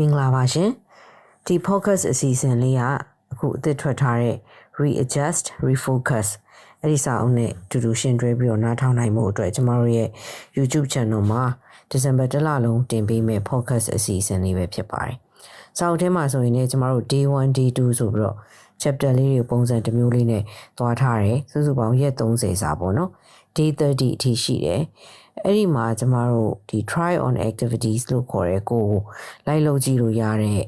မင်္ဂလာပါရှင်ဒီ focus အစီအစဉ်လေးကအခုအသစ်ထွက်ထားတဲ့ readjust refocus အဲ့ဒီစာအုပ်နဲ့တူတူရှင်းတွဲပြီးတော့နားထောင်နိုင်မှုအတွက်ကျမတို့ရဲ့ YouTube channel မှာ December တစ်လလုံးတင်ပေးမယ့် focus အစီအစဉ်လေးပဲဖြစ်ပါတယ်စာအုပ်ထဲမှာဆိုရင်လည်းကျမတို့ day 1 day 2ဆိုပြီးတော့ chapter လေးတွေပုံစံတစ်မျိုးလေးနဲ့သွားထားတယ်စုစုပေါင်းရက်30စာပေါ့နော် day 30အထိရှိတယ် အဲ့ဒီမှာကျမတို့ဒီ try on activities လို့ခေါ်ရဲကိုလိုက်လုပ်ကြည့်လို့ရတဲ့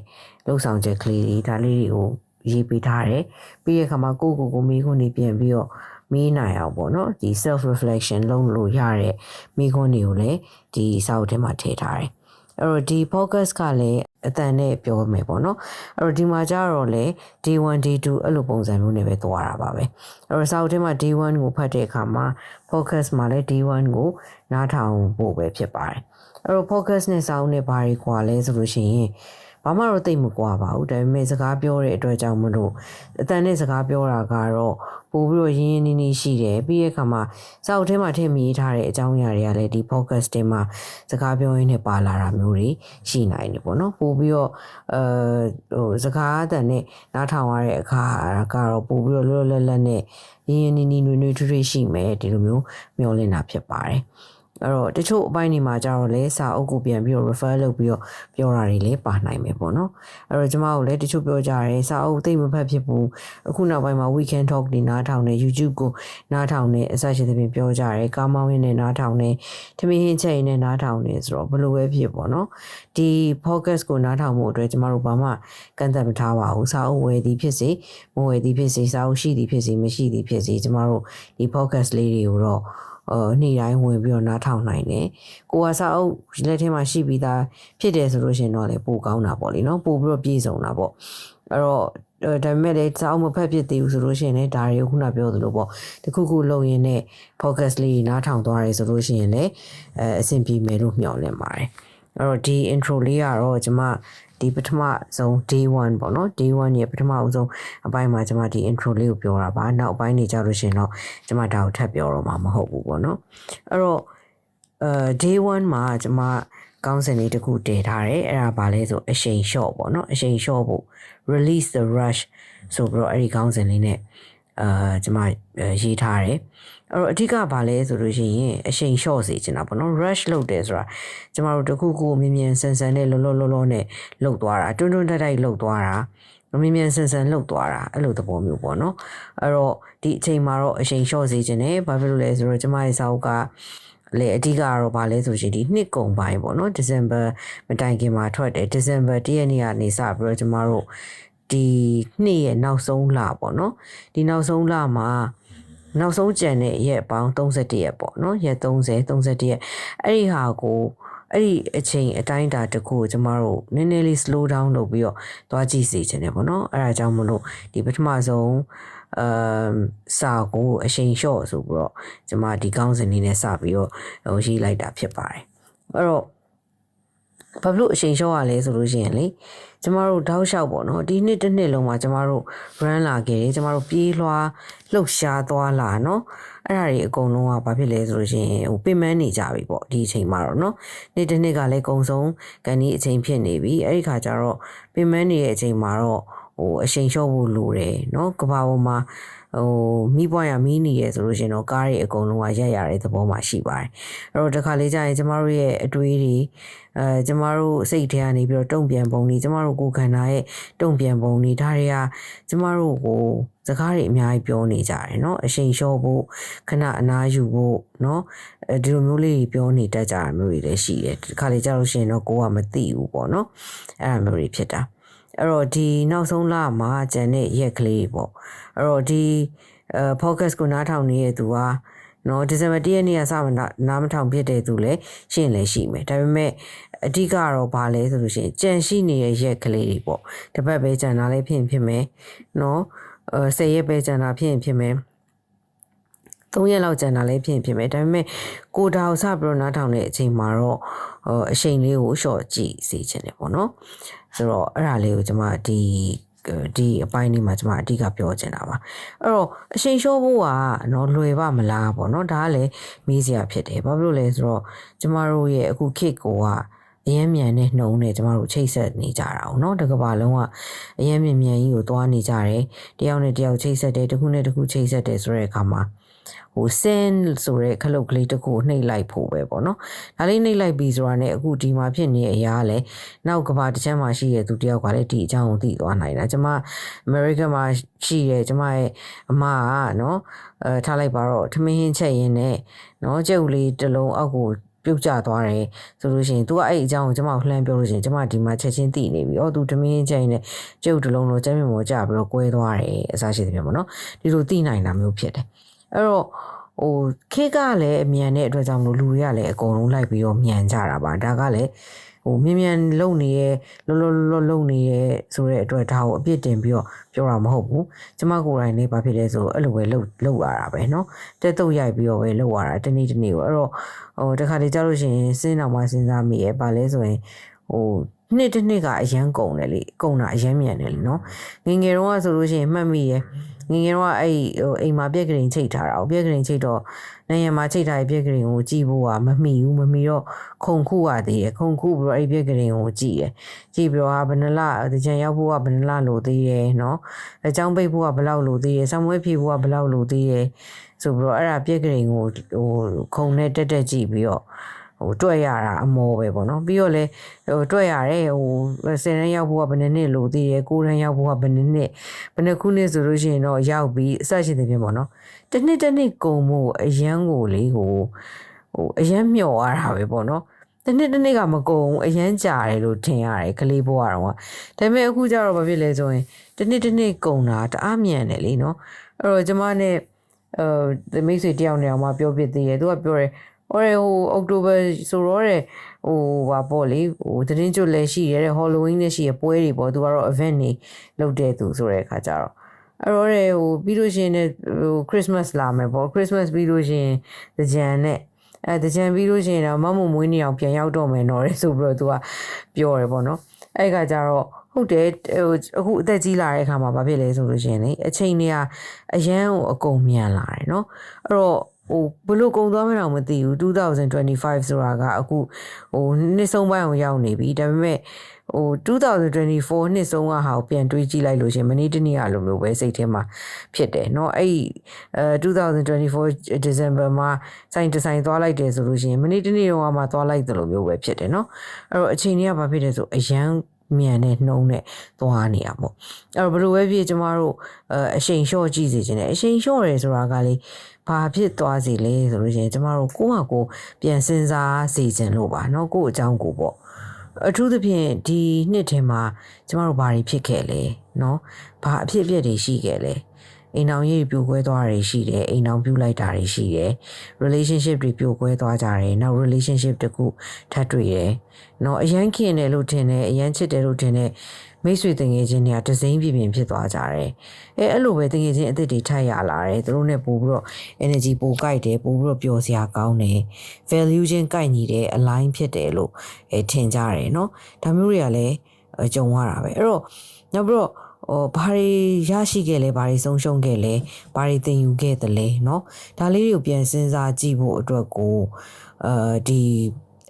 လုပ်ဆောင်ချက်ကလေးတွေဒါလေးတွေကိုရေးပေးထားတယ်ပြီးရခါမှာကိုကိုကိုမေးခွန်းနေပြန်ပြီးတော့မေးနိုင်အောင်ပေါ့နော်ဒီ self reflection လုပ်လို့ရတဲ့မေးခွန်းတွေကိုလည်းဒီစာအုပ်ထဲမှာထည့်ထားတယ် အဲ့တော့ဒီ focus ကလည်းအတန်နဲ့ပြောမယ်ပေါ့နော်အဲ့တော့ဒီမှာကျတော့လေ D1 D2 အဲ့လိုပုံစံမျိုးနဲ့ပဲသွားတာပါပဲအဲ့တော့စာအုပ်ထဲမှာ D1 ကိုဖတ်တဲ့အခါမှာ focus မှာလည်း D1 ကိုနားထောင်ဖို့ပဲဖြစ်ပါတယ်အဲ့တော့ focus နဲ့စာအုပ်နဲ့ဘာတွေကွာလဲဆိုလို့ရှိရင် ဘာမှတော့တိတ်မကွာပါဘူးဒါပေမဲ့စကားပြောတဲ့အတွက်ကြောင့်မလို့အတန်နဲ့စကားပြောတာကတော့ပို့ပြီးတော့ရင်းရင်းနှီးနှီးရှိတယ်ပြီးရဲ့အခါမှာစာအုပ်ထဲမှာထည့်မိထားတဲ့အကြောင်းအရာတွေကလည်းဒီ focus ထဲမှာစကားပြောရင်းနဲ့ပါလာတာမျိုးတွေရှိနိုင်တယ်ပေါ့နော်ပို့ပြီးတော့အဲဟိုစကားအတန်နဲ့နားထောင်ရတဲ့အခါကတော့ပို့ပြီးတော့လွတ်လွတ်လပ်လပ်နဲ့ရင်းရင်းနှီးနှီးနွေ့နွေ့ထွေးထွေးရှိမယ်ဒီလိုမျိုးမျှော်လင့်တာဖြစ်ပါတယ် အဲ့တော့တချို့အပိုင်းတွေမှာကျတော့လေစာအုပ်ကိုပြန်ပြီးတော့ refer လုပ်ပြီးတော့ပြောတာတွေလည်းပါနိုင်မယ်ပေါ့နော်အဲ့တော့ကျမတို့လည်းတချို့ပြောကြရဲစာအုပ်သိမ့်မဖတ်ဖြစ်ဘူးအခုနောက်ပိုင်းမှာ weekend talk တွေနားထောင်နေ YouTube ကိုနားထောင်နေအစရှိသဖြင့်ပြောကြရဲကားမောင်းရင်းနဲ့နားထောင်နေထမင်းဟင်းချက်ရင်းနဲ့နားထောင်နေဆိုတော့ဘယ်လိုပဲဖြစ်ပေါ့နော်ဒီ focus ကိုနားထောင်မှုအတွက်ကျမတို့ဘာမှကန့်သက်မထားပါဘူးစာအုပ်ဝယ်သည်ဖြစ်စေမဝယ်သည်ဖြစ်စေစာအုပ်ရှိသည်ဖြစ်စေမရှိသည်ဖြစ်စေကျမတို့ဒီ focus လေးတွေကိုတော့ အော်နေ့တိုင်းဝင်ပြီးတော့နားထောင်နိုင်တယ်။ကိုကစာအုပ်လက်ထဲမှာရှိပြီးသားဖြစ်တယ်ဆိုလို့ရှင်တော့လေပိုကောင်းတာပေါ့လေနော်ပိုပြီးတော့ပြည့်စုံတာပေါ့။အဲ့တော့ဒါပေမဲ့လည်းစာအုပ်မဖတ်ဖြစ်သေးဘူးဆိုလို့ရှိရင်လည်းဒါတွေကိုခုနပြောသလိုပေါ့တခုခုလုပ်ရင်းနဲ့ focus လေးနားထောင်သွားရဲဆိုလို့ရှိရင်လည်းအဲအဆင်ပြေမယ်လို့မျှော်လင့်ပါတယ်အဲ့တော့ဒီ intro လေးကတော့ကျွန်မ ဒီပထမဆုံး day 1ပေါ့နော် day 1ရဲ့ပထမအဆုံးအပိုင်းမှာကျွန်မဒီ intro လေးကိုပြောတာပါနောက်အပိုင်းနေကြလို့ရှင်တော့ကျွန်မဒါကိုထပ်ပြောတော့မှာမဟုတ်ဘူးပေါ့နော်အဲ့တော့အဲ day 1မှာကျွန်မကောင်းစင်လေးတစ်ခုတည်ထားတယ်အဲ့ဒါဘာလဲဆိုအရှိန်လျှော့ပေါ့နော်အရှိန်လျှော့ဖို့ release the rush ဆိုပြီးတော့အဲ့ဒီကောင်းစင်လေးနဲ့အာကျွန်မရေးထားတယ် အဲ့တော့အဓိကဘာလဲဆိုလို့ရှိရင်အရှိန်လျှော့စေချင်တာပေါ့နော် rush လုပ်တယ်ဆိုတာကျမတို့တခုခုမြင်မြင်ဆန်ဆန်နဲ့လောလောလောလောနဲ့လှုပ်သွားတာတွန်းတွန်းတိုက်တိုက်လှုပ်သွားတာမြင်မြင်ဆန်ဆန်လှုပ်သွားတာအဲ့လိုသဘောမျိုးပေါ့နော်အဲ့တော့ဒီအချိန်မှာတော့အချိန်လျှော့စေခြင်းနဲ့ဘာဖြစ်လို့လဲဆိုတော့ကျမရဲ့စာအုပ်ကလေအဓိကကတော့ဗာလဲဆိုရှင်ဒီနှစ်ကုန်ပိုင်းပေါ့နော် December မတိုင်ခင်မှာထွက်တယ် December 1ရက်နေ့ကနေစပြီးတော့ကျမတို့ဒီနှစ်ရဲ့နောက်ဆုံးလပေါ့နော်ဒီနောက်ဆုံးလမှာ နောက်ဆုံးကြံတဲ့ရက်ပေါင်း31ရက်ပေါ့နော်ရက်30 31ရက်အဲ့ဒီဟာကိုအဲ့ဒီအချိန်အတိုင်းအတာတစ်ခုကိုကျမတို့နည်းနည်းလေး slow down လုပ်ပြီးတော့သွားကြည့်စီခြင်းတယ်ပေါ့နော်အဲ့ဒါကြောင့်မလို့ဒီပထမဆုံးအမ်စာကိုအချိန်လျှော့ဆိုပြီးတော့ကျမဒီကောင်းစဉ်လေးနဲ့စပြီးတော့ဟိုရေးလိုက်တာဖြစ်ပါတယ်အဲ့တော့ဘာလို့အချိန်လျှော့ရလဲဆိုလို့ရှိရင်လေ ကျမတို့တောက်လျှောက်ပေါ့နော်ဒီနှစ်တစ်နှစ်လုံးမှာကျမတို့ run လာခဲ့တယ်ကျမတို့ပြေးလွှားလှုပ်ရှားသွားလာနော်အဲ့ဒါတွေအကုန်လုံးကဘာဖြစ်လဲဆိုလို့ရှိရင်ဟိုပင်ပန်းနေကြပြီပေါ့ဒီအချိန်မှာတော့နော်နေ့တစ်နှစ်ကလည်းအကုန်ဆုံးကန်ဒီအချိန်ဖြစ်နေပြီအဲ့ဒီခါကျတော့ပင်ပန်းနေတဲ့အချိန်မှာတော့ဟိုအချိန်လျှော့ဖို့လိုတယ်နော်ကဘာပေါ်မှာ ဟိုမိပွားရမီးနေရဆိုလို့ရှင်တော့ကားတွေအကုန်လုံးကရက်ရတဲ့သဘောမှရှိပါတယ်အဲ့တော့တခါလေးကြာရင်ကျမတို့ရဲ့အတွေးတွေအဲကျမတို့စိတ်ထဲကနေပြီးတော့တုံ့ပြန်ပုံတွေကျမတို့ကိုယ်ခန္ဓာရဲ့တုံ့ပြန်ပုံတွေဒါတွေကကျမတို့ကိုစကားတွေအများကြီးပြောနေကြတယ်เนาะအချိန်လျှော့ဖို့ခဏအနားယူဖို့เนาะအဲဒီလိုမျိုးလေးပြောနေတတ်ကြတာမျိုးတွေလည်းရှိတယ်ဒီခါလေးကြာလို့ရှိရင်တော့ကိုကမသိဘူးပေါ့เนาะအဲ့လိုမျိုးတွေဖြစ်တာ အဲ့တော့ဒီနောက်ဆုံးလမှာကျန်တဲ့ရက်ကလေးပေါ့အဲ့တော့ဒီအဲ focus ကိုနားထောင်နေတဲ့သူကနော်ဒီဇင်ဘာ၁ရက်နေ့ကစမနားမထောင်ဖြစ်တဲ့သူလည်းရှင်းလည်းရှိမယ်ဒါပေမဲ့အဓိကတော့ဘာလဲဆိုလို့ရှိရင်ကြံရှိနေတဲ့ရက်ကလေးတွေပေါ့တပတ်ပဲကြံတာလည်းဖြစ်ဖြစ်မယ်နော်အဲ၁၀ရက်ပဲကြံတာဖြစ်ရင်ဖြစ်မယ် 3ရက်လောက်ကြံတာလည်းဖြစ်ဖြစ်မယ်ဒါပေမဲ့ကိုဒါကိုစပြီးတော့နားထောင်တဲ့အချိန်မှာတော့အချိန်လေးကိုရှော့ကြည့်စေချင်တယ်ပေါ့နော်ဆိုတော့အဲ့ဒါလေးကိုကျွန်မဒီဒီအပိုင်းလေးမှာကျွန်မအဓိကပြောချင်တာပါအဲ့တော့အချိန်လျှော့ဖို့ကနော်လွယ်ပါမလားပေါ့နော်ဒါကလည်းမေးစရာဖြစ်တယ်ဘာဖြစ်လို့လဲဆိုတော့ကျမတို့ရဲ့အခုခေတ်ကိုက အရင်မြန်တဲ့နှုံနဲ့ကျမတို့ချိတ်ဆက်နေကြတာ哦เนาะတစ်ကမ္ဘာလုံးကအရင်မြန်မြန်ကြီးကိုသွားနေကြတယ်တယောက်နဲ့တယောက်ချိတ်ဆက်တယ်တစ်ခုနဲ့တစ်ခုချိတ်ဆက်တယ်ဆိုတဲ့အခါမှာ ဟိုစင်းဆိုတဲ့ခလုတ်ကလေးတစ်ခုနှိပ်လိုက်ဖို့ပဲပေါ့နော်။ဒါလေးနှိပ်လိုက်ပြီဆိုတာနဲ့အခုဒီမှာဖြစ်နေတဲ့အရာကလည်းနောက်ကဘာတစ်ချက်မှရှိတဲ့သူတယောက်ကလည်းဒီအကြောင်းကိုသိသွားနိုင်တာ။ကျွန်မ American မှာရှိတဲ့ကျွန်မရဲ့အမကနော်အဲထားလိုက်ပါတော့ထမင်းဟင်းချက်ရင်းနဲ့နော်ကြုတ်လေးတစ်လုံးအောက်ကိုပြုတ်ကျသွားတယ်ဆိုလို့ရှိရင် तू ကအဲ့အကြောင်းကိုကျွန်မကိုလှမ်းပြောလို့ရှိရင်ကျွန်မဒီမှာချက်ချင်းသိနေပြီ။အော် तू ဓမင်းချင်းနဲ့ကျုပ်တလုံးတော့ကျမ်းမြေမောကျပြီးတော့ကွဲသွားတယ်အစားရှိသဖြင့်ပေါ့နော်။ဒီလိုသိနိုင်တာမျိုးဖြစ်တယ်။ အဲ့တော့ဟိုခေကလည်းအမြန်တဲ့အတွက်ကြောင့်မလို့လူတွေကလည်းအကုန်လုံးလိုက်ပြီးတော့မြန်ကြတာပါဒါကလည်းဟိုမြန်မြန်လုံနေရဲလောလောလောလုံနေရဲဆိုတဲ့အတွက်ဒါကိုအပြစ်တင်ပြီးတော့ပြောတာမဟုတ်ဘူးကျမကိုယ်တိုင်လည်းဘာဖြစ်လဲဆိုအဲ့လိုပဲလှုပ်လှုပ်ရတာပဲเนาะတက်တုတ်ရိုက်ပြီးတော့ပဲလှုပ်ရတာတနေ့တနေ့ကိုအဲ့တော့ဟိုတခါတလေကြားလို့ရှိရင်စဉ်းတော်မှစဉ်းစားမိရဲဘာလဲဆိုရင်ဟို နှစ်တစ်နှစ်ကအရန်ကုန်တယ်လေကုန်တာအရန်မြန်တယ်လေနော်ငငယ်တော့ဆိုလို့ရှိရင်မှတ်မိရဲ့ငငယ်တော့အဲ့ဟိုအိမ်မှာပြက်ကလေးချိတ်ထားတာပြက်ကလေးချိတ်တော့နိုင်ငံမှာချိတ်ထားတဲ့ပြက်ကလေးကိုကြည့်ဖို့ကမမီဘူးမမီတော့ခုံခုရသေးတယ်ခုံခုပြီးတော့အဲ့ပြက်ကလေးကိုကြည့်တယ်ကြည့်ပြီးတော့ဟာဘယ်နှလတကြံရောက်ဖို့ကဘယ်နှလလိုသေးတယ်နော်အကြောင်းပိတ်ဖို့ကဘယ်လောက်လိုသေးတယ်ဆောင်းမွေးဖြည့်ဖို့ကဘယ်လောက်လိုသေးတယ်ဆိုပြီးတော့အဲ့ဒါပြက်ကလေးကိုဟိုခုံနဲ့တက်တက်ကြည့်ပြီးတော့ ဟိုတွက်ရတာအမောပဲပေါ့နော်ပြီးတော့လဲဟိုတွက်ရတယ်ဟို10ရန်ရောက်ဖို့ကဘယ်နှစ်နှစ်လိုသေးတယ်9ရန်ရောက်ဖို့ကဘယ်နှစ်နှစ်ဘယ်နှစ်ခုနှစ်ဆိုလို့ရှိရင်တော့ရောက်ပြီးအစရှိတဲ့ပြင်ပေါ့နော်တစ်နှစ်တစ်နှစ်ကုန်မှုအရန်ကိုလေဟိုဟိုအရန်မျော်ရတာပဲပေါ့နော်တနေ့တနေ့ကမကုန်အရန်ကြာတယ်လို့ထင်ရတယ်ကလေးဘွားတော့ကဒါပေမဲ့အခုကျတော့ဘာဖြစ်လဲဆိုရင်တနေ့တနေ့ကုန်တာတအားမြန်တယ်လीနော်အဲ့တော့ကျမနဲ့အဲမိတ်ဆွေတယောက်နဲ့အောင်မပြောပြသေးတယ်သူကပြောတယ် ဟောရဲဟိုအောက်တိုဘာဆိုတော့တဲ့ဟိုဟာပေါ့လေဟိုသတင်းကျွတ်လည်းရှိရတဲ့ Halloween နဲ့ရှိရပွဲတွေပေါ့သူကတော့ event တွေလုပ်တဲ့သူဆိုတဲ့အခါကျတော့အဲ့တော့လေဟိုပြီးလို့ရှိရင်လည်းဟို Christmas လာမယ်ပေါ့ Christmas ပြီးလို့ရှိရင်ကြံနဲ့အဲတကြံပြီးလို့ရှိရင်တော့မမမွေးနေအောင်ပြန်ရောက်တော့မယ်နော်လေဆိုပြီးတော့သူကပြောတယ်ပေါ့နော်အဲ့ခါကျတော့ဟုတ်တယ်ဟိုအခုအသက်ကြီးလာတဲ့အခါမှာဘာဖြစ်လဲဆိုလို့ရှိရင်လေအချိန်တွေကအရန်ကိုအကုန်မြန်လာတယ်နော်အဲ့တော့ ဟိုဘလို့ကုံသွားမလို့မသိဘူး2025ဆိုတာကအခုဟိုနှစ်ဆုံးပိုင်းကိုရောက်နေပြီဒါပေမဲ့ဟို2024နှစ်ဆုံးကဟာကိုပြန်တွေးကြည့်လိုက်လို့ရှင်မနေ့တနေ့ကလိုမျိုးပဲစိတ်ထဲမှာဖြစ်တယ်เนาะအဲ့အဲ2024 December မှာစိုင်းတဆိုင်သွားလိုက်တယ်ဆိုလို့ရှင်မနေ့တနေ့တော့မှသွားလိုက်တယ်လို့မျိုးပဲဖြစ်တယ်เนาะအဲ့တော့အချိန်ကြီးကဘာဖြစ်လဲဆိုအရန်မြန်တဲ့နှုံးနဲ့သွားနေရပေါ့အဲ့တော့ဘယ်လိုပဲဖြစ်ကျမတို့အရှိန်လျှော့ကြည့်စီခြင်းနဲ့အရှိန်လျှော့ရဲဆိုတာကလေ ဘာဖြစ်သွားစီလဲဆိုလို့ရှိရင်ကျမတို့ကိုယ့်ဟာကိုယ်ပြန်စဉ်းစားစီခြင်းလို့ပါเนาะကိုယ့်အကြောင်းကိုပေါ့အထူးသဖြင့်ဒီနှစ်ထဲမှာကျမတို့ဘာတွေဖြစ်ခဲ့လဲเนาะဘာအဖြစ်အပျက်တွေရှိခဲ့လဲအိမ်အောင်ရေးပြိုကွဲသွားတာရှိတယ်အိမ်အောင်ပြုတ်လိုက်တာတွေရှိတယ် relationship တွေပြိုကွဲသွားကြတယ်နောက် relationship တခုထပ်တွေ့တယ်နော်အရန်ခင်တယ်လို့ထင်တယ်အရန်ချစ်တယ်လို့ထင်တယ် မိတ်ဆွေတငယ်ချင်းတွေကတစိမ့်ပြပြဖြစ်သွားကြတယ်အဲအဲ့လိုပဲတငယ်ချင်းအစ်စ်တွေထပ်ရလာတယ်သူတို့ ਨੇ ပို့ပြီးတော့ energy ပိုကြိုက်တယ်ပို့ပြီးတော့ပျော်စရာကောင်းတယ် value ချင်းကြိုက်ညီတယ် align ဖြစ်တယ်လို့အဲထင်ကြတယ်เนาะဒါမျိုးတွေကလည်းကြုံရတာပဲအဲ့တော့နောက်ပြီးတော့ဟိုဘာတွေရရှိခဲ့လဲဘာတွေဆုံးရှုံးခဲ့လဲဘာတွေသင်ယူခဲ့သလဲเนาะဒါလေးတွေကိုပြန်စဉ်းစားကြည့်ဖို့အတွက်ကိုအဲဒီ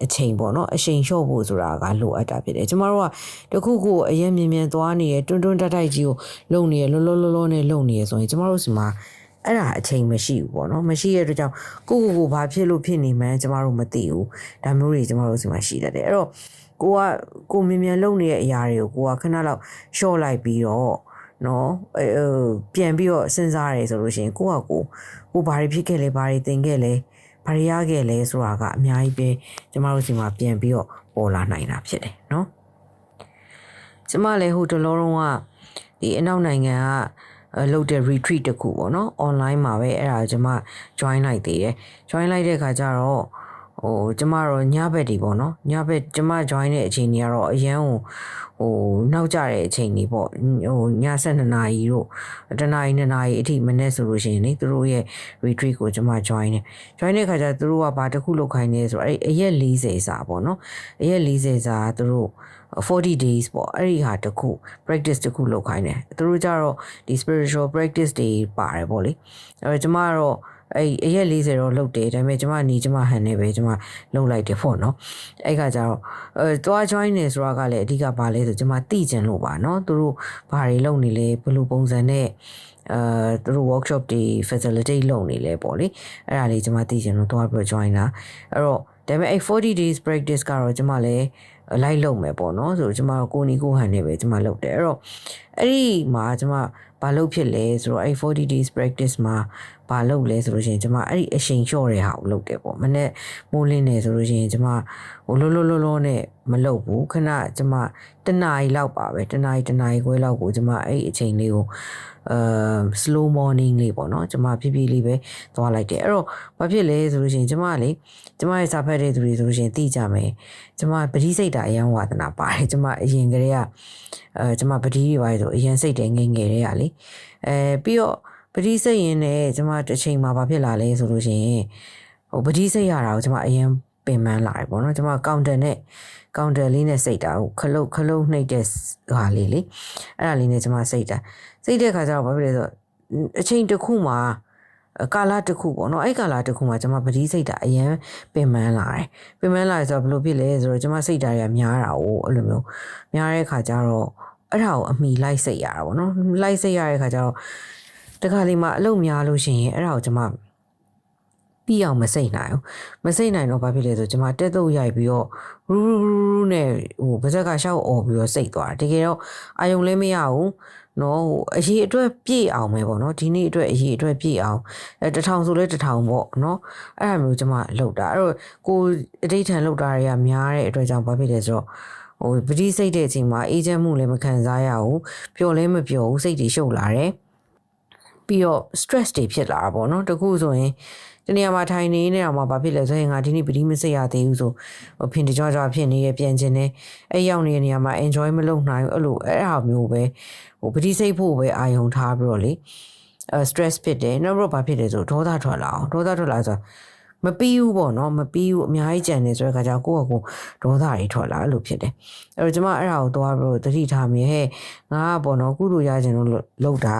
အချိန်ပေါ့နော်အချိန်လျှော့ဖို့ဆိုတာကလိုအပ်တာဖြစ်တယ်ကျမတို့ကတခုခုအရင်မြင်မြန်သွားနေရတွန်းတွန်းတက်တိုက်ကြီးကိုလုံနေရလောလောလောလောနဲ့လုံနေရဆိုရင်ကျမတို့စီမှာအဲ့ဒါအချိန်မရှိဘူးပေါ့နော်မရှိတဲ့အတွက်ကြောင့်ကိုကိုကိုဘာဖြစ်လို့ဖြစ်နေမှန်းကျမတို့မသိဘူးဒါမျိုးတွေကျမတို့စီမှာရှိတတ်တယ်အဲ့တော့ကိုကကိုမြင်မြန်လုံနေတဲ့အရာတွေကိုကိုကခဏလောက်ရှော့လိုက်ပြီးတော့နော်အဲပြန်ပြီးတော့စဉ်းစားရဲဆိုလို့ရှိရင်ကိုကကိုကိုဘာတွေဖြစ်ခဲ့လဲဘာတွေသင်ခဲ့လဲ ဘာတွေရခဲ့လဲဆိုတာကအများကြီးပဲကျမတို့စီမှာပြန်ပြီးတော့ပေါ်လာနိုင်တာဖြစ်တယ်နော်ကျမလည်းဟိုတလောလုံးကဒီအနောက်နိုင်ငံကလုပ်တဲ့ retreat တခုပေါ့နော် online မှာပဲအဲ့ဒါကျွန်မ join လိုက်သေးတယ် join လိုက်တဲ့ခါကျတော့ ဟိုကျမတော့ညဘက်ဒီပေါ့နော်ညဘက်ကျမ join တဲ့အချိန်ကြီးကတော့အရန်ဟိုဟိုနောက်ကျတဲ့အချိန်ကြီးပေါ့ဟိုည7နာရီတို့တနာရီ2နာရီအထိမနေ့ဆိုလို့ရှိရင်လေသူတို့ရဲ့ retreat ကိုကျမ join တယ် join တဲ့ခါကျသူတို့ကဘာတစ်ခုလုပ်ခိုင်းနေဆိုတော့အဲ့အရက်40စာပေါ့နော်အရက်40စာသူတို့40 days ပေါ့အဲ့ဒီဟာတခု practice တခုလုပ်ခိုင်းတယ်သူတို့ကြတော့ဒီ spiritual practice တွေပါတယ်ပေါ့လေအဲ့တော့ကျမကတော့ အဲ့အရက်40တော့လုတ်တယ်ဒါပေမဲ့ကျမညီကျမဟန်နေပဲကျမလုတ်လိုက်တယ်ပေါ့နော်အဲ့ခါကျတော့အဲတွား join နေဆိုတာကလည်းအဓိကပါလဲဆိုကျမသိကျင်လို့ပါနော်သူတို့ဘာတွေလုပ်နေလဲဘယ်လိုပုံစံနဲ့အဲသူတို့ workshop တွေ facilitate လုပ်နေလဲပေါ့လေအဲ့ဒါလေးကျမသိချင်လို့သွားပြီး join တာအဲ့တော့ဒါပေမဲ့အဲ့40 days practice ကတော့ကျမလည်းလိုက်လုပ်မယ်ပေါ့နော်ဆိုတော့ကျမကိုနီကိုဟန်နေပဲကျမလုပ်တယ်အဲ့တော့အဲ့ဒီမှာကျမဘာလုပ်ဖြစ်လဲဆိုတော့အဲ့40 days practice မှာ ဘာလုပ်လဲဆိုလို့ရှိရင်ကျမအဲ့ဒီအချိန်လျှော့တဲ့ဟာကိုလုပ်တယ်ပေါ့မနေ့မိုးလင်းနေဆိုလို့ရှိရင်ကျမဟိုလောလောလောလောနဲ့မလုပ်ဘူးခဏကျမတနားရီလောက်ပါပဲတနားရီတနားရီခွဲလောက်ကိုကျမအဲ့ဒီအချိန်လေးကိုအဲ slow morning လေးပေါ့နော်ကျမဖြည်းဖြည်းလေးပဲသွားလိုက်တယ်အဲ့တော့ဘာဖြစ်လဲဆိုလို့ရှိရင်ကျမလေကျမရဲ့စာဖတ်တဲ့သူတွေဆိုလို့ရှိရင်သိကြမယ်ကျမပတိစိတ်တာအယံဝါသနာပါတယ်ကျမအရင်ကတည်းကအဲကျမပတိတွေပါဆိုအရင်စိတ်တယ်ငယ်ငယ်တည်းကလေအဲပြီးတော့ ပတိစိတ်ရင်လည်းကျမတစ်ချိန်မှာဘာဖြစ်လာလဲဆိုလို့ရှိရင်ဟိုပတိစိတ်ရတာကိုကျမအရင်ပင်ပန်းလာတယ်ပေါ့နော်ကျမကောင်တာနဲ့ကောင်တာလေးနဲ့စိတ်တာကိုခလုတ်ခလုတ်နှိပ်တဲ့ဟာလေးလေအဲ့ဒါလေးနဲ့ကျမစိတ်တာစိတ်တဲ့ခါကျတော့ဘာဖြစ်လဲဆိုတော့အချိန်တစ်ခုမှာကာလတစ်ခုပေါ့နော်အဲ့ကာလတစ်ခုမှာကျွန်မပတိစိတ်တာအရင်ပင်ပန်းလာတယ်ပင်ပန်းလာဆိုတော့ဘယ်လိုဖြစ်လဲဆိုတော့ကျွန်မစိတ်ဓာတ်ရများတာ哦အဲ့လိုမျိုးများတဲ့ခါကျတော့အဲ့ဒါကိုအမိလိုက်စိတ်ရတာပေါ့နော်လိုက်စိတ်ရတဲ့ခါကျတော့ တခါလေးမှအလုပ်များလို့ရှိရင်အဲ့ဒါကိုကျွန်မပြီးအောင်မစိတ်နိုင်ဘူးမစိတ်နိုင်တော့ဘာဖြစ်လဲဆိုကျွန်မတက်တော့ရိုက်ပြီးတော့ရူးရူးရူးနဲ့ဟိုပါဇက်ကရှောက်អော်ပြီးတော့စိတ်သွားတယ်တကယ်တော့အာယုံလည်းမရဘူးနော်ဟိုအရေးအတွက်ပြည့်အောင်ပဲပေါ့နော်ဒီနေ့အတွက်အရေးအတွက်ပြည့်အောင်အဲတထောင်ဆိုလဲတထောင်ပေါ့နော်အဲ့ဒါမျိုးကျွန်မလောက်တာအဲ့တော့ကိုအဋိဌံလောက်တာတွေကများတဲ့အတွက်ကြောင့်ဘာဖြစ်လဲဆိုတော့ဟိုပတိစိတ်တဲ့အချိန်မှာအေးချမ်းမှုလည်းမခံစားရဘူးပျော်လည်းမပျော်ဘူးစိတ်တွေရှုပ်လာတယ် ပြီးတော့ stress တွေဖြစ်လာတာပေါ့နော်တခုဆိုရင်တနေရာမှာထိုင်နေနေတော့မှဘာဖြစ်လဲဆိုရင်ငါဒီနေ့ပတိမစိတ်ရသေးဘူးဆိုဟိုဖင်တကြွကြွဖြစ်နေရပြန်ခြင်းနဲ့အဲ့ရောက်နေတဲ့နေရာမှာ enjoy မလုပ်နိုင်ဘူးအဲ့လိုအဲ့ဟာမျိုးပဲဟိုပတိစိတ်ဖို့ပဲအာယုံထားပြီးတော့လေအဲ stress ဖြစ်တယ်နောက်တော့ဘာဖြစ်လဲဆိုဒေါသထွက်လာအောင်ဒေါသထွက်လာဆို မပြီးဘူးပေါ့နော်မပြီးဘူးအများကြီးကြံနေဆိုတဲ့ခါကျကိုယ့်အကူဒေါသတွေထွက်လာလို့ဖြစ်တယ်အဲ့တော့ကျွန်မအဲ့ဒါကိုသွားပြီးတော့တတိထားမိဟဲ့ငါကပေါ့နော်ကုလိုရခြင်းလို့လောက်တာ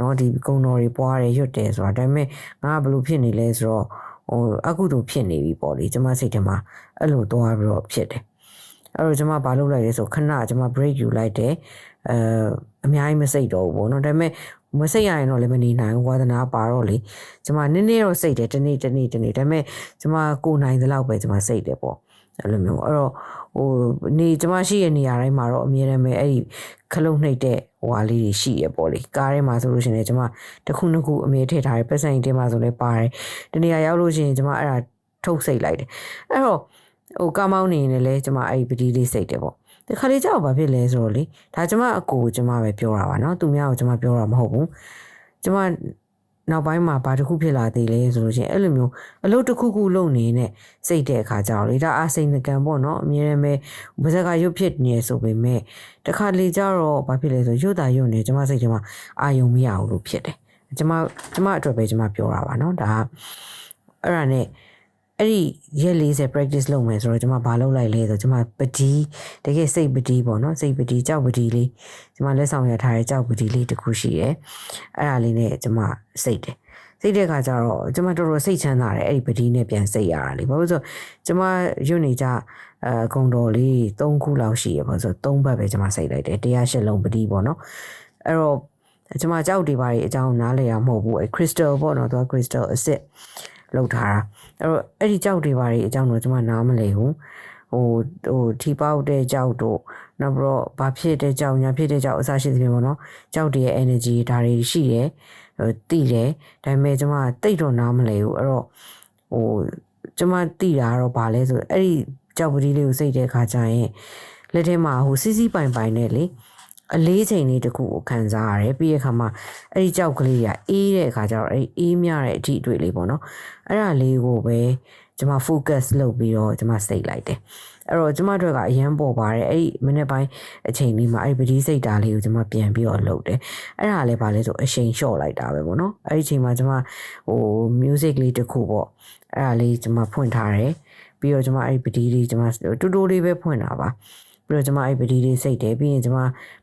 နော်ဒီကုံတော်တွေပွားတယ်ရွတ်တယ်ဆိုတာဒါပေမဲ့ငါကဘလို့ဖြစ်နေလဲဆိုတော့ဟိုအကုသို့ဖြစ်နေပြီပေါ့လေကျွန်မစိတ်ထဲမှာအဲ့လိုသွားပြီးတော့ဖြစ်တယ်အဲ့တော့ကျွန်မဘာလုပ်လိုက်လဲဆိုခဏကျွန်မ break ယူလိုက်တယ်အဲအများကြီးမစိတ်တော့ဘူးပေါ့နော်ဒါပေမဲ့ မစိတ်ရရင်တော့လည်းမနေနိုင်ဘူးဝါသနာပါတော့လေကျွန်မနည်းနည်းတော့စိတ်တယ်တနေ့တနေ့တနေ့ဒါပေမဲ့ကျွန်မကိုနိုင်သလောက်ပဲကျွန်မစိတ်တယ်ပေါ့အဲ့လိုမျိုးအဲ့တော့ဟိုနေကျွန်မရှိရဲ့နေရာတိုင်းမှာတော့အမြဲတမ်းပဲအဲ့ဒီခလုတ်နှိပ်တဲ့ဟိုဟာလေးတွေရှိရပေါ့လေကားထဲမှာဆိုလို့ရှိရင်ကျွန်မတစ်ခုနှစ်ခုအမြဲထည့်ထားတယ်ပတ်စံတင်မှာဆိုလည်းပါတယ်တနေရာရောက်လို့ရှိရင်ကျွန်မအဲ့ဒါထုတ်စိတ်လိုက်တယ်အဲ့တော့ဟိုကားမောင်းနေနေလဲကျွန်မအဲ့ဒီပတိလေးစိတ်တယ်ပေါ့ ဒီခါလေးကြောက်ဘာဖြစ်လဲဆိုတော့လေဒါကျမအကိုကျမပဲပြောတာပါနော်သူများကိုကျမပြောတာမဟုတ်ဘူးကျမနောက်ပိုင်းမှာဘာတစ်ခုဖြစ်လာသေးလဲဆိုလို့ချင်းအဲ့လိုမျိုးအလုပ်တစ်ခုခုလုပ်နေတဲ့စိတ်တဲ့အခါကြောင့်လေဒါအစိမ့်ကံပေါ့နော်အမြဲတမ်းပဲဘဇက်ကရုပ်ဖြစ်နေဆိုပေမဲ့တခါလေကြတော့ဘာဖြစ်လဲဆိုရုပ်တာရုပ်နေကျမစိတ်ထဲမှာအာယုံမရဘူးလို့ဖြစ်တယ်ကျမကျမအတွက်ပဲကျမပြောတာပါနော်ဒါအဲ့ဒါနဲ့ အဲ့ဒီရက်40 practice လုပ်မယ်ဆိုတော့ကျွန်မဘာလုပ်လိုက်လဲဆိုတော့ကျွန်မပတိတကယ်စိတ်ပတိပေါ့နော်စိတ်ပတိကြောက်ပတိလေးကျွန်မလက်ဆောင်ရထားတဲ့ကြောက်ပတိလေးတစ်ခုရှိတယ်အဲ့ဒါလေးနဲ့ကျွန်မစိတ်တယ်စိတ်တဲ့ခါကျတော့ကျွန်မတော်တော်စိတ်ချမ်းသာတယ်အဲ့ဒီပတိနဲ့ပြန်စိတ်ရတာလေဘာလို့ဆိုကျွန်မရွတ်နေကြအဲဂုံတော်လေး၃ခုလောက်ရှိရပါဆိုတော့၃ဘက်ပဲကျွန်မစိတ်လိုက်တယ်တရားရှစ်လုံးပတိပေါ့နော်အဲ့တော့ကျွန်မကြောက်တွေပါအကြောင်းနားလည်ရမဟုတ်ဘူးအဲ crystal ပေါ့နော်သူက crystal အစ်စ် လောက်ထားတာအဲ့တော့အဲ့ဒီကြောက်တွေပါတွေအကြောင်းတော့ကျွန်မနားမလည်ဘူးဟိုဟိုထီပေါက်တဲ့ကြောက်တို့နောက်ပြီးတော့ဘာဖြစ်တဲ့ကြောက်ညာဖြစ်တဲ့ကြောက်အစရှိသဖြင့်ပေါ့နော်ကြောက်တွေရဲ့ energy ဒါတွေရှိတယ်ဟိုတိတယ်ဒါပေမဲ့ကျွန်မတိတ်တော့နားမလည်ဘူးအဲ့တော့ဟိုကျွန်မတိတာကတော့ဗာလဲဆိုအဲ့ဒီကြောက်ပတိလေးကိုစိတ်တဲ့ခါကျရင်လက်ထဲမှာဟိုစီးစီးပိုင်ပိုင်နဲ့လေ အလေးချိန်လေးတစ်ခုကိုခံစားရတယ်ပြီးတဲ့အခါမှာအဲ့ဒီကြောက်ကလေးကအေးတဲ့အခါကျတော့အဲ့အေးမြတဲ့အထီအတွေ့လေးပေါ့နော်အဲ့ဒါလေးကိုပဲကျွန်မ focus လုပ်ပြီးတော့ကျွန်မစိတ်လိုက်တယ်အဲ့တော့ကျွန်မတို့ကအရန်ပေါ်ပါတယ်အဲ့ဒီမိနစ်ပိုင်းအချိန်လေးမှာအဲ့ဒီပတိစိတ်တာလေးကိုကျွန်မပြန်ပြီးတော့လုပ်တယ်အဲ့ဒါလည်းဗာလဲဆိုအချိန်လျှော့လိုက်တာပဲပေါ့နော်အဲ့ဒီအချိန်မှာကျွန်မဟို music လေးတစ်ခုပေါ့အဲ့ဒါလေးကျွန်မဖွင့်ထားတယ်ပြီးတော့ကျွန်မအဲ့ဒီပတိလေးကျွန်မတူတူလေးပဲဖွင့်တာပါ ပြီးတော့ကျွန်မအဲ့ပတိလေးစိတ်တယ်ပြီးရင်ကျွန်မ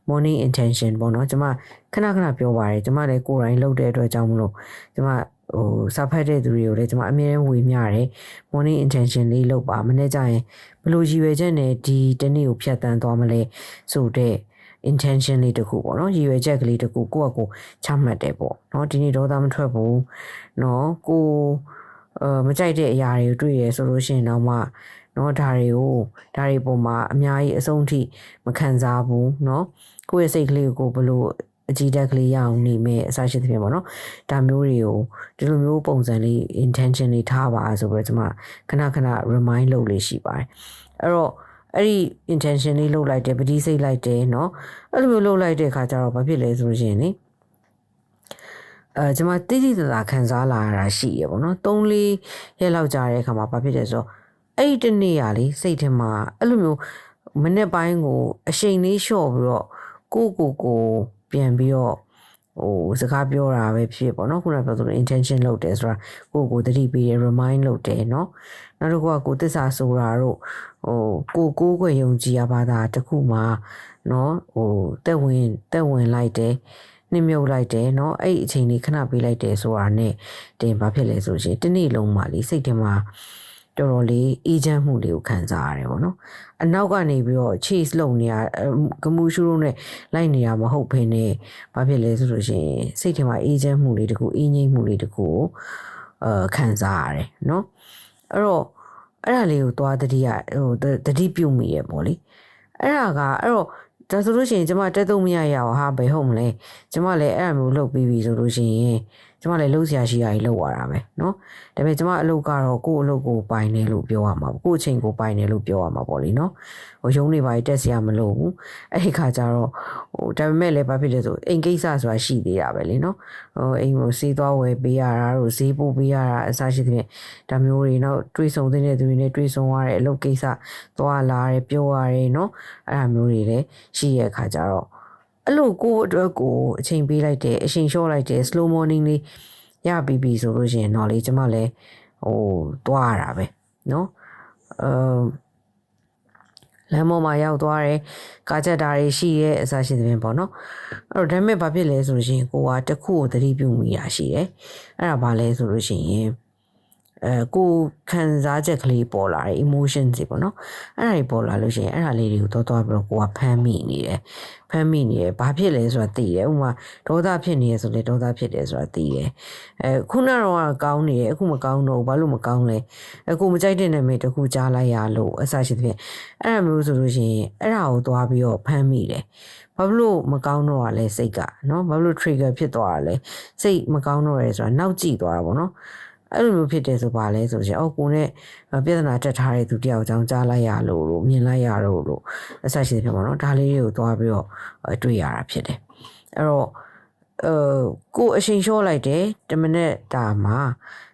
morning intention ပေါ့နော်ကျွန်မခဏခဏပြောပါတယ်ကျွန်မလည်းကိုယ်တိုင်လုပ်တဲ့အတွက်ကြောင့်မလို့ကျွန်မဟိုစာဖတ်တဲ့သူတွေကိုလည်းကျွန်မအမြဲတမ်းဝေမျှတယ် morning intention လေးလုပ်ပါမနေ့ကျရင်ဘယ်လိုရည်ရွယ်ချက်နဲ့ဒီတနေ့ကိုဖြတ်တန်းသွားမလဲဆိုတော့ intention လေးတစ်ခုပေါ့နော်ရည်ရွယ်ချက်ကလေးတစ်ခုကိုယ့်အကိုချမှတ်တယ်ပေါ့နော်ဒီနေ့ဒေါသမထွက်ဘူးနော်ကိုအဲ မကြိုက်တဲ့အရာတွေကိုတွေ့ရဆိုလို့ရှိရင်တော့မှနော်ဒါတွေကိုဒါတွေပုံမှာအများကြီးအဆုံးထိမခံစားဘူးနော်ကိုယ့်ရဲ့စိတ်ကလေးကိုဘယ်လိုအကြည့်တက်ကလေးရအောင်နေမယ်အစရှိသဖြင့်ပေါ့နော်ဒါမျိုးတွေကိုဒီလိုမျိုးပုံစံလေး intention လေးထားပါဆိုပြီးတော့ကျွန်မခဏခဏ remind လုပ်လေးရှိပါတယ်အဲ့တော့အဲ့ဒီ intention လေးလုပ်လိုက်တယ်ပတိစိတ်လိုက်တယ်เนาะအဲ့လိုမျိုးလုပ်လိုက်တဲ့အခါကျတော့ဘာဖြစ်လဲဆိုလို့ရှိရင်လေ အဲကျွန်မတိတိတသာခံစားလာရတာရှိရပေါ့နော်၃-၄ရက်လောက်ကြာတဲ့အခါမှာဘာဖြစ်လဲဆိုတော့အဲ့ဒီတနေ့ရလေစိတ်ထဲမှာအဲ့လိုမျိုးမနေ့ပိုင်းကိုအရှိန်လေးလျှော့ပြီးတော့ကိုကိုကိုပြန်ပြီးတော့ဟိုစကားပြောတာပဲဖြစ်ပေါ့နော်ခုနကပြောသလို intention လုပ်တယ်ဆိုတာကိုကိုတတိပေးတယ် remind လုပ်တယ်เนาะနောက်တစ်ခုကကိုသစ္စာဆိုတာတို့ဟိုကိုကိုးခွေယုံကြည်ရပါတာတခုမှเนาะဟိုတက်ဝင်တက်ဝင်လိုက်တယ် နှိမ့်မြုပ်လိုက်တယ်เนาะအဲ့ဒီအချိန်လေးခဏပေးလိုက်တယ်ဆိုတာနဲ့တင်ဘာဖြစ်လဲဆိုရှင်တနေ့လုံးမှလေစိတ်ထဲမှာတော်တော်လေးအေးချမ်းမှုလေးကိုခံစားရတယ်ပေါ့နော်အနောက်ကနေပြီးတော့ chase လုပ်နေရဂမူရှုလို့နဲ့လိုက်နေတာမဟုတ်ဘဲနဲ့ဘာဖြစ်လဲဆိုလို့ရှိရင်စိတ်ထဲမှာအေးချမ်းမှုလေးတခုအေးငြိမ်မှုလေးတခုကိုအဲခံစားရတယ်နော်အဲ့တော့အဲ့ဒါလေးကိုသွားတတိယဟိုတတိပြုတ်မိရပေါ့လေအဲ့ဒါကအဲ့တော့ ဒါဆိုလို့ရှိရင်ကျမတက်သုံးမရရအောင်ဟာဘယ်ဟုတ်မလဲကျမလည်းအဲ့အမျိုးလုပ်ပြီးပြီဆိုလို့ရှိရင် ကျမလည်းလှုပ်ရှားရှိရည်လှုပ်ရတာပဲเนาะဒါပေမဲ့ကျမအလုပ်ကတော့ကိုယ့်အလုပ်ကိုပိုင်တယ်လို့ပြောရမှာကိုယ့်အချိန်ကိုပိုင်တယ်လို့ပြောရမှာပေါ့လေเนาะဟိုရုံးနေပါတက်စရာမလိုဘူးအဲ့ဒီခါကျတော့ဟိုဒါပေမဲ့လည်းဘာဖြစ်လဲဆိုအိမ်ကိစ္စဆိုတာရှိသေးတာပဲလေเนาะဟိုအိမ်ကိုစေးသွားဝယ်ပေးရတာတို့ဈေးပို့ပေးရတာအစရှိသဖြင့်ဒါမျိုးတွေနောက်တွေးဆုံတဲ့သူတွေနဲ့တွေးဆုံရတဲ့အလုပ်ကိစ္စသွားလာတယ်ပြောရတယ်เนาะအဲ့ဒါမျိုးတွေလည်းရှိရခါကျတော့ အဲ့လိုကိုယ့်အတွက်ကိုအချိန်ပေးလိုက်တယ်အချိန်လျှော့လိုက်တယ် slow morning လေးရပြီးပြီဆိုလို့ရှိရင်တော့လေကျမလည်းဟိုသွားရတာပဲเนาะအမ်လမ်းပေါ်မှာရောက်သွားတယ်ကားချက်တာတွေရှိရဲ့အစားရှိသဖြင့်ပေါ့နော်အဲ့တော့ဒါပေမဲ့ဘာဖြစ်လဲဆိုလို့ရှိရင်ကိုကတစ်ခုကိုသတိပြုမိတာရှိတယ်အဲ့ဒါဘာလဲဆိုလို့ရှိရင် အဲကိုခံစားချက်ကလေးပေါ်လာတယ် emotion တွေပေါ့နော်အဲ့ဒါတွေပေါ်လာလို့ရှိရင်အဲ့ဒါလေးတွေကိုတော့တော့ပြီးတော့ကိုကဖမ်းမိနေတယ်ဖမ်းမိနေတယ်ဘာဖြစ်လဲဆိုတာသိတယ်ဥပမာဒေါသဖြစ်နေရဆိုလေဒေါသဖြစ်တယ်ဆိုတာသိတယ်အဲခုနကတော့ကောင်းနေတယ်အခုမကောင်းတော့ဘာလို့မကောင်းလဲအခုမကြိုက်တဲ့နာမည်တစ်ခုကြားလိုက်ရလို့အစရှိသဖြင့်အဲ့ဒါမျိုးဆိုလို့ရှိရင်အဲ့ဒါကိုသွားပြီးတော့ဖမ်းမိတယ်ဘာလို့မကောင်းတော့ရလဲစိတ်ကနော်ဘာလို့ trigger ဖြစ်သွားရလဲစိတ်မကောင်းတော့ရဲဆိုတာနောက်ကြည့်သွားတာပေါ့နော် အဲ့လိုမျိုးဖြစ်တယ်ဆိုပါလဲဆိုရင်အော်ကိုနဲ့ပြဿနာတက်ထားတဲ့သူတယောက်အကြောင်းကြားလိုက်ရလို့လို့မြင်လိုက်ရလို့လို့အဆက်ရှိဖြစ်ပါတော့ဒါလေးတွေကိုသွားပြီးတော့တွေ့ရတာဖြစ်တယ်အဲ့တော့အဲကိုအချိန်လျှော့လိုက်တယ်10မိနစ်တာမှာ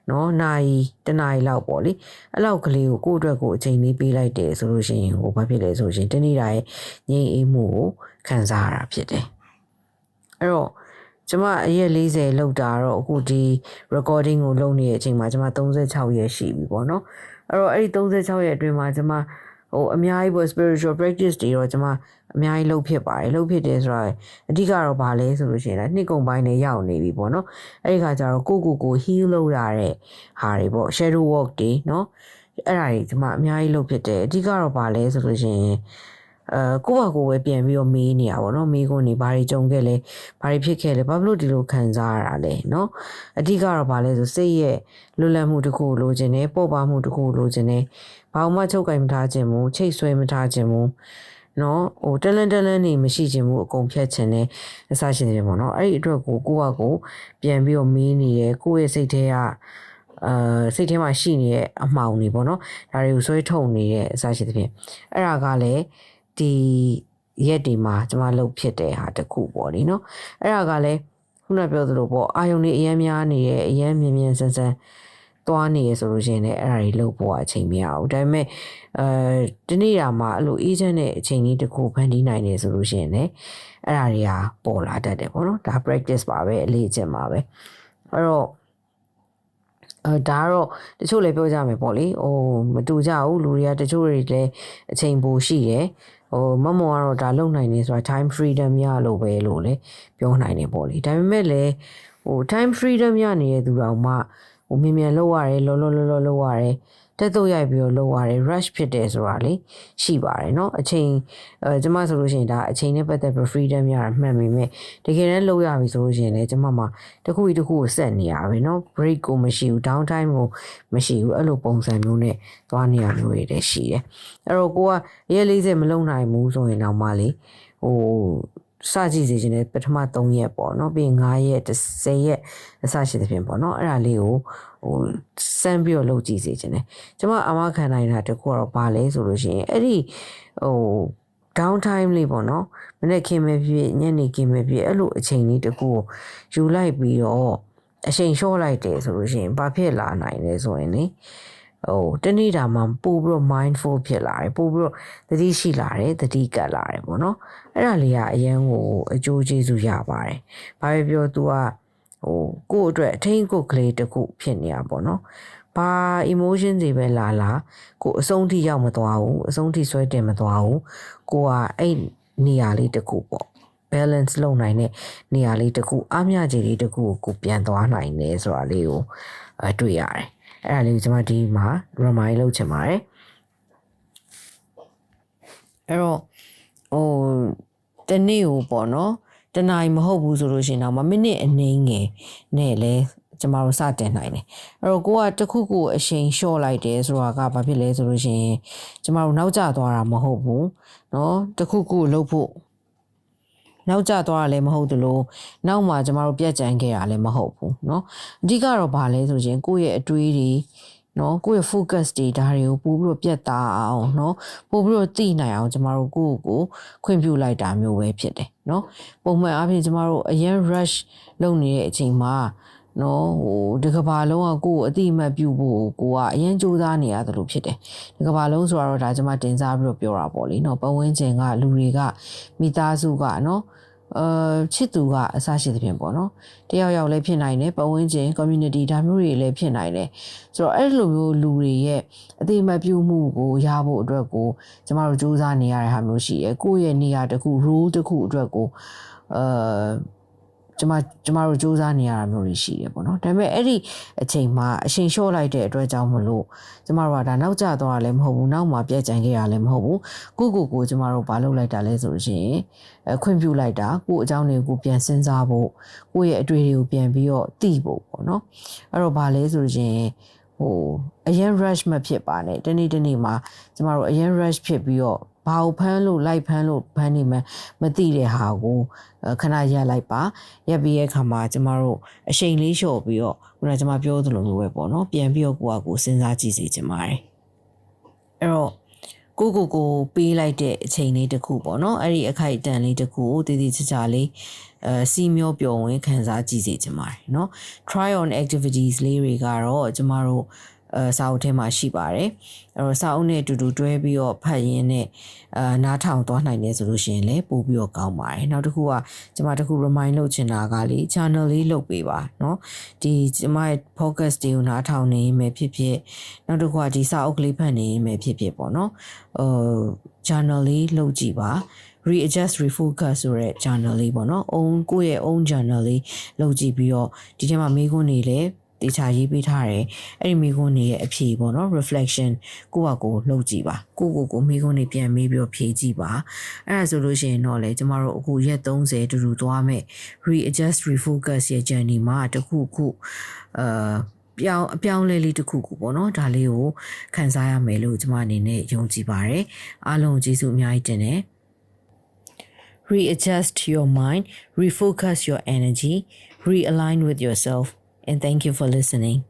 နော်နိုင်တနားရီလောက်ပေါ့လေအဲ့လောက်ကလေးကိုကိုယ့်အတွက်ကိုအချိန်လေးပေးလိုက်တယ်ဆိုလို့ရှိရင်ဟိုဘာဖြစ်လဲဆိုရင်တနေ့တိုင်းငြိမ်အေးမှုကိုခံစားရတာဖြစ်တယ်အဲ့တော့ ကျမအရက်40လောက်တာတော့အခုဒီ recording ကိုလုပ်နေတဲ့အချိန်မှာကျမ36ရက်ရှိပြီပေါ့နော်အဲ့တော့အဲ့ဒီ36ရက်အတွင်းမှာကျမဟိုအများကြီးပေါ့ spiritual practice တွေတော့ကျမအများကြီးလုပ်ဖြစ်ပါတယ်လုပ်ဖြစ်တယ်ဆိုတော့အဓိကတော့ဗာလဲဆိုလို့ရှိရင်လည်းနှစ်ကုံပိုင်းနဲ့ရောက်နေပြီပေါ့နော်အဲ့ဒီခါကျတော့ကိုကိုကို heal လုပ်ရတဲ့ဟာတွေပေါ့ shadow work တွေနော်အဲ့ဒါတွေကျမအများကြီးလုပ်ဖြစ်တယ်အဓိကတော့ဗာလဲဆိုလို့ရှိရင် အဲကိုယ့်ဘာကိုယ်ပဲပြန်ပြီးတော့မေးနေရပါတော့မေးခွန်းနေဘာတွေကြုံခဲ့လဲဘာတွေဖြစ်ခဲ့လဲဘာလို့ဒီလိုခံစားရတာလဲเนาะအဓိကတော့ဗာလဲဆိုစိတ်ရဲ့လွတ်လပ်မှုတစ်ခုလိုချင်တယ်ပေါ့ပါမှုတစ်ခုလိုချင်တယ်ဘာမှချုပ်ကင်မထားခြင်းဘူးချိတ်ဆွဲမထားခြင်းဘူးနော်ဟိုတလန်တလန်နေမရှိခြင်းဘူးအကုန်ဖြတ်ခြင်းနဲ့အစရှိတယ်ပေါ့နော်အဲ့ဒီအတွက်ကိုကိုကကိုပြန်ပြီးတော့မေးနေတယ်ကိုယ့်ရဲ့စိတ်ထဲကအာစိတ်ထဲမှာရှိနေတဲ့အမှောင်တွေပေါ့နော်ဒါတွေကိုဆွဲထုတ်နေတဲ့အစရှိသဖြင့်အဲ့ဒါကလည်း ဒီရက်ဒီမှာကျွန်မလှုပ်ဖြစ်တဲ့ဟာတခုပေါ့လေနော်အဲ့ဒါကလည်းခုနပြောသလိုပေါ့အာယုံတွေအများများနေရဲ့အများမြင်မြင်ဆန်းဆန်းသွားနေရဆိုလို့ရှိရင်လည်းအဲ့ဒါတွေလှုပ်ဖို့အချိန်မရဘူးဒါပေမဲ့အဲဒီနေ့တာမှာအဲ့လိုအေးချမ်းတဲ့အချိန်ကြီးတစ်ခုဖန်တီးနိုင်နေဆိုလို့ရှိရင်လည်းအဲ့ဒါတွေကပေါ်လာတတ်တယ်ပေါ့နော်ဒါ practice ပါပဲအလေးအကျင့်ပါပဲအဲ့တော့အဲဒါကတော့တချို့လည်းပြောကြမယ်ပေါ့လေဟိုမတူကြဘူးလူတွေကတချို့တွေလည်းအချိန်ပိုရှိတယ် ဟဟိုမမောကတော့ဒါလုံနိုင်နေဆိုတာ time freedom ရလို့ပဲလို့လေပြောနိုင်နေပေါ့လေဒါပေမဲ့လည်းဟို time freedom ရနေတဲ့သူတော်မှဟိုမြင်မြန်လောက်ရတယ်လောလောလောလောလောက်ရတယ် တက်တော့ရိုက်ပြီးတော့လောက်ရတယ် rush ဖြစ်တယ်ဆိုတာလေရှိပါတယ်เนาะအချိန်အဲကျမဆိုလို့ရှိရင်ဒါအချိန်နဲ့ပတ်သက်ပြီး freedom ရတာမှန်ပေမဲ့တကယ်တမ်းလောက်ရပြီဆိုလို့ရှိရင်လည်းကျမမှာတခုတစ်ခုကိုဆက်နေရပါပဲเนาะ break ကိုမရှိဘူး down time ကိုမရှိဘူးအဲ့လိုပုံစံမျိုးနဲ့သွားနေရမျိုးတွေလည်းရှိတယ်အဲ့တော့ကိုကရဲ40မလုံနိုင်ဘူးဆိုရင်တော့မှလေဟို စကြည့်စီခြင်းနဲ့ပထမ3ရက်ပေါ့နော်ပြီး9ရက်10ရက်အစရှိသဖြင့်ပေါ့နော်အဲ့ဒါလေးကိုဟိုစမ်းပြီးတော့လုပ်ကြည့်စီခြင်းနဲ့ကျွန်မအမခံနိုင်တာတခုကတော့ဘာလဲဆိုလို့ရှိရင်အဲ့ဒီဟို down time လေးပေါ့နော်မနေ့ခင်မဲ့ဖြစ်ညနေခင်မဲ့ဖြစ်အဲ့လိုအချိန်လေးတခုကိုယူလိုက်ပြီးတော့အချိန်လျှော့လိုက်တယ်ဆိုလို့ရှိရင်ဘာဖြစ်လာနိုင်လဲဆိုရင်လေ ဟိုတနေ့တာမှပို့ပြီးတော့ mindful ဖြစ်လာတယ်ပို့ပြီးတော့သတိရှိလာတယ်သတိကပ်လာတယ်ပေါ့နော်အဲ့ဒါလေးကအရန်ကိုအကျိုးကျေးဇူးရပါတယ်ဘာပဲပြော तू ကဟိုကိုယ့်အတွက်အထင်းကိုကလေးတစ်ခုဖြစ်နေရပေါ့နော်ဘာ emotion တွေပဲလာလာကိုအဆုံးထိရောက်မသွားဘူးအဆုံးထိဆွဲတင်မသွားဘူးကိုကအဲ့နေရာလေးတစ်ခုပေါ့ balance လုပ်နိုင်တဲ့နေရာလေးတစ်ခုအားမျှခြေလေးတစ်ခုကိုကိုပြန်သွားနိုင်တယ်ဆိုတာလေးကိုအတွေ့ရတယ် အဲ့ဒါလေးကိုကျွန်မဒီမှာ remind လုပ်ချင်ပါတယ်အဲ့တော့ဟိုတနေ့ကိုပေါ့နော်တနိုင်မဟုတ်ဘူးဆိုလို့ရှိရင်တော့မိနစ်အနည်းငယ်နဲ့လဲကျမတို့စတင်နိုင်တယ်အဲ့တော့ကိုကတခုခုအချိန်လျှော့လိုက်တယ်ဆိုတာကဘာဖြစ်လဲဆိုလို့ရှိရင်ကျမတို့နောက်ကျသွားတာမဟုတ်ဘူးเนาะတခုခုလုပ်ဖို့ နောက်ကျသွားတာလည်းမဟုတ်သလိုနောက်မှကျမတို့ပြက်ကြံခဲ့တာလည်းမဟုတ်ဘူးเนาะအဓိကတော့ဘာလဲဆိုရင်ကိုယ့်ရဲ့အတွေးတွေနော်ကိုယ့်ရဲ့ focus တွေဒါတွေကိုပို့ပြီးတော့ပြတ်သားအောင်နော်ပို့ပြီးတော့သိနိုင်အောင်ကျမတို့ကိုယ့်ကိုခွင့်ပြုလိုက်တာမျိုးပဲဖြစ်တယ်နော်ပုံမှန်အားဖြင့်ကျမတို့အရင် rush လုပ်နေတဲ့အချိန်မှာ နော်ဟိုဒီကဘာလုံးကကိုယ်အတိအမှတ်ပြုဖို့ကိုကအရင်စူးစမ်းနေရတယ်လို့ဖြစ်တယ်ဒီကဘာလုံးဆိုတော့ဒါကျွန်မတင်စားပြီးတော့ပြောတာပေါ့လေနော်ပဝင်းကျင်ကလူတွေကမိသားစုကနော်အာချစ်သူကအစရှိသဖြင့်ပေါ့နော်တယောက်ယောက်လည်းဖြစ်နိုင်တယ်ပဝင်းကျင် community ဒါမျိုးတွေလည်းဖြစ်နိုင်တယ်ဆိုတော့အဲ့လိုမျိုးလူတွေရဲ့အတိအမှတ်ပြုမှုကိုရဖို့အတွက်ကိုကျမတို့စူးစမ်းနေရတဲ့ဟာမျိုးရှိရယ်ကိုယ့်ရဲ့နေရာတစ်ခု role တစ်ခုအတွက်ကိုအာ ကျမကျမတို့စူးစမ်းနေရတာမျိုးတွေရှိတယ်ပေါ့နော်ဒါပေမဲ့အဲ့ဒီအချိန်မှာအရှင်လျှော့လိုက်တဲ့အတွက်ကြောင့်မလို့ကျမတို့ကဒါနောက်ကျသွားတာလည်းမဟုတ်ဘူးနောက်မှပြက်ကြံခဲ့တာလည်းမဟုတ်ဘူးကိုကိုကိုကျမတို့ဘာလုပ်လိုက်တာလဲဆိုလို့ရှိရင်အခွင့်ပြုလိုက်တာကိုအကြောင်းတွေကိုပြန်စဉ်းစားဖို့ကိုရဲ့အတွေ့အကြုံပြန်ပြီးတော့သိဖို့ပေါ့နော်အဲ့တော့ဘာလဲဆိုလို့ရှိရင်ဟိုအရင် rush မဖြစ်ပါနဲ့တနေ့တနေ့မှာကျမတို့အရင် rush ဖြစ်ပြီးတော့ ဘာကိုဖမ်းလို့လိုက်ဖမ်းလို့ဖမ်းနေမှမသိတဲ့ဟာကိုခဏရပ်လိုက်ပါရပ်ပြီးရဲ့အခါမှာကျမတို့အချိန်လေးလျှော့ပြီးတော့ခုနကကျမပြောသလိုမျိုးပဲပေါ့နော်ပြန်ပြီးတော့ကိုယ့်အကူစဉ်းစားကြည့်စီချင်ပါတယ်အဲ့တော့ကိုကိုကိုပေးလိုက်တဲ့အချိန်လေးတစ်ခုပေါ့နော်အဲ့ဒီအခိုက်အတန့်လေးတစ်ခုကိုတည်တည်ချာချာလေးအဲစီမျိုးပျော်ဝင်ခံစားကြည့်စေချင်ပါတယ်နော် try on activities လေးတွေကတော့ကျမတို့ အဲစာအုပ်ထဲမှာရှိပါတယ်အဲ့တော့စာအုပ်နဲ့အတူတူတွဲပြီးတော့ဖတ်ရင်းနဲ့အာနားထောင်သွားနိုင်တယ်ဆိုလို့ရှိရင်လည်းပို့ပြီးတော့ကောင်းပါတယ်နောက်တစ်ခုကကျွန်မတခု remind လုပ်ချင်တာကလေ channel လေးလုပ်ပေးပါเนาะဒီကျွန်မရဲ့ focus တွေကိုနားထောင်နေမယ်ဖြစ်ဖြစ်နောက်တစ်ခုကဒီစာအုပ်ကလေးဖတ်နေမယ်ဖြစ်ဖြစ်ပေါ့เนาะဟို channel လေးလုပ်ကြည့်ပါ readjust refocus ဆိုတဲ့ journal လေးပေါ့နော် own ကိုယ့်ရဲ့ own journal လေးလုပ်ကြည့်ပြီးတော့ဒီထဲမှာမိခွန်းတွေလည်း တေချာရေးပေးထားတယ်အဲ့ဒီမိခွန်းတွေရဲ့အဖြေပေါ့နော် reflection ကိုယ့်ဟာကိုယ်လုပ်ကြည့်ပါကိုယ့်ကိုယ်ကိုမိခွန်းတွေပြန်မေးပြီးတော့ဖြေကြည့်ပါအဲ့ဒါဆိုလို့ရှိရင်တော့လေကျမတို့အခုရက်30တူတူသွားမယ် readjust refocus ရဲ့ journey မှာတခုခုအာပြောင်းအပြောင်းလဲလေးတစ်ခုခုပေါ့နော်ဒါလေးကိုခံစားရမယ်လို့ကျွန်မအနေနဲ့ယုံကြည်ပါတယ်အားလုံးကျေးဇူးအများကြီးတင်တယ် readjust your mind refocus your energy realign with yourself and thank you for listening